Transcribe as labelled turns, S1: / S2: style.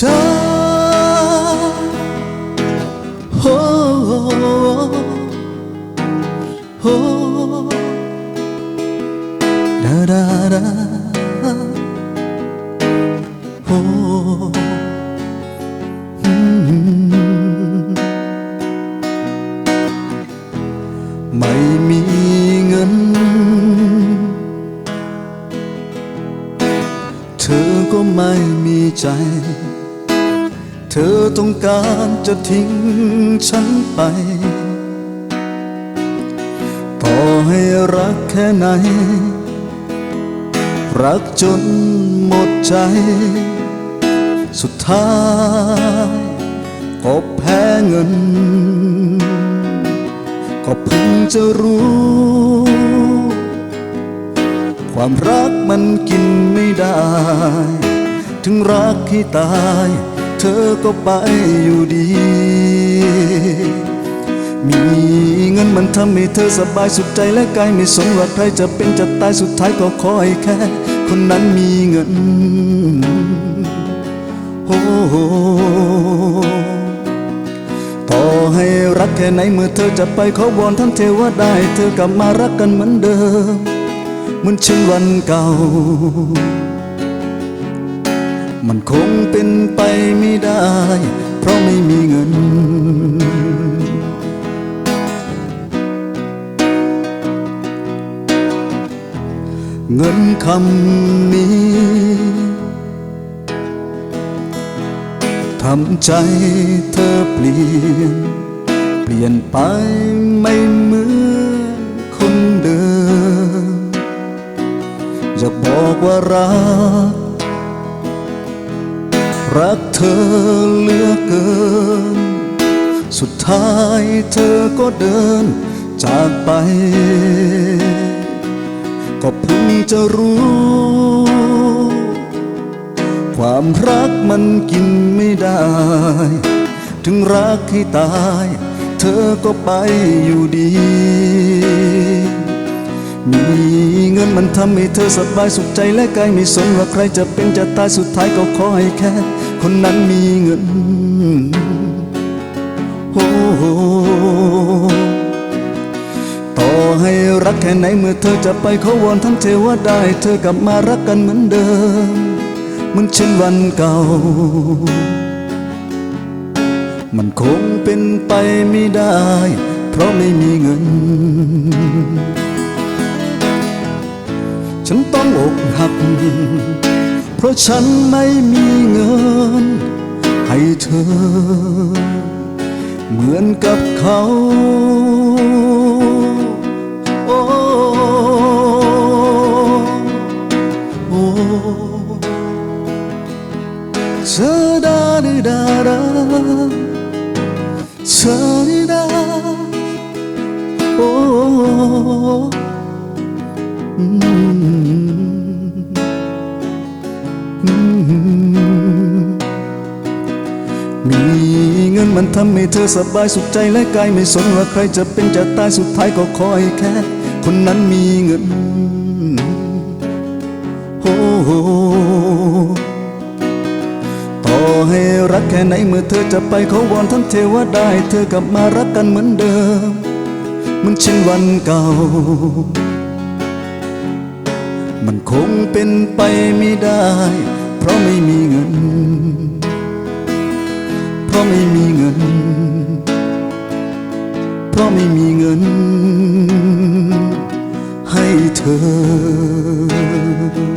S1: ธอโอ้โอ้ดาดาดาโอ้ไม่มีเงิน เธอก็ไม่มีใจ เธอต้องการจะทิ้งฉันไป ต่อให้รักแค่ไหน รักจนหมดใจ สุดท้ายก็แพ้เงิน ก็เพิ่งจะรู้ ความรักมันกินไม่ได้ ถึงรักให้ตาย เธอก็ไปอยู่ดี มีเงินมันทำให้เธอสบายสุขใจและกายไม่สนว่าใครจะเป็นจะตายสุดท้ายก็ขอให้แค่ คนนั้นมีเงินโอ้โหต่อให้รักแค่ไหนเมื่อเธอจะไปขอวอนท่านเทวดาให้เธอกลับมารักกันเหมือนเดิม เหมือนเช่นวันเก่า มันคงเป็นไปไม่ได้ เพราะไม่มีเงิน เงินคำนี้ทำใจเธอเปลี่ยน เปลี่ยนไปไม่เหมือนคนเดิม จะบอกว่ารัก รักเธอเหลือเกิน สุดท้ายเธอก็เดินจากไป ก็เพิ่งจะรู้ ความรักมันกินไม่ได้ ถึงรักให้ตาย เธอก็ไปอยู่ดี มีเงินมันทำให้เธอสบายสุขใจและกายไม่สนว่าใครจะเป็นจะตายสุดท้ายก็ขอให้แค่ คนนั้นมีเงินโอ้ต่อให้รักแค่ไหนเมื่อเธอจะไปขอวอนท่านเทวดาให้เธอกลับมารักกันเหมือนเดิมเหมือนเช่นวันเก่า มันคงเป็นไปไม่ได้ เพราะไม่มีเงิน หัก เพราะฉันไม่มีเงินให้เธอ เหมือนกับเขาโอ้โอ้เธอดาดิดาดาเธอ มันทำให้เธอสบายสุขใจและกายไม่สนว่าใครจะเป็นจะตายสุดท้ายก็คอยแค่ คนนั้นมีเงินโอ้โหต่อให้รักแค่ไหนเมื่อเธอจะไปเขอวอนท่านเทวดาให้เธอกลับมารักกันเหมือนเดิมเหมันเช่นวันเก่า มันคงเป็นไปไม่ได้ เพราะไม่มีเงิน เพราะไม่มี น เพราะไม่มีเงิน ให้เธอ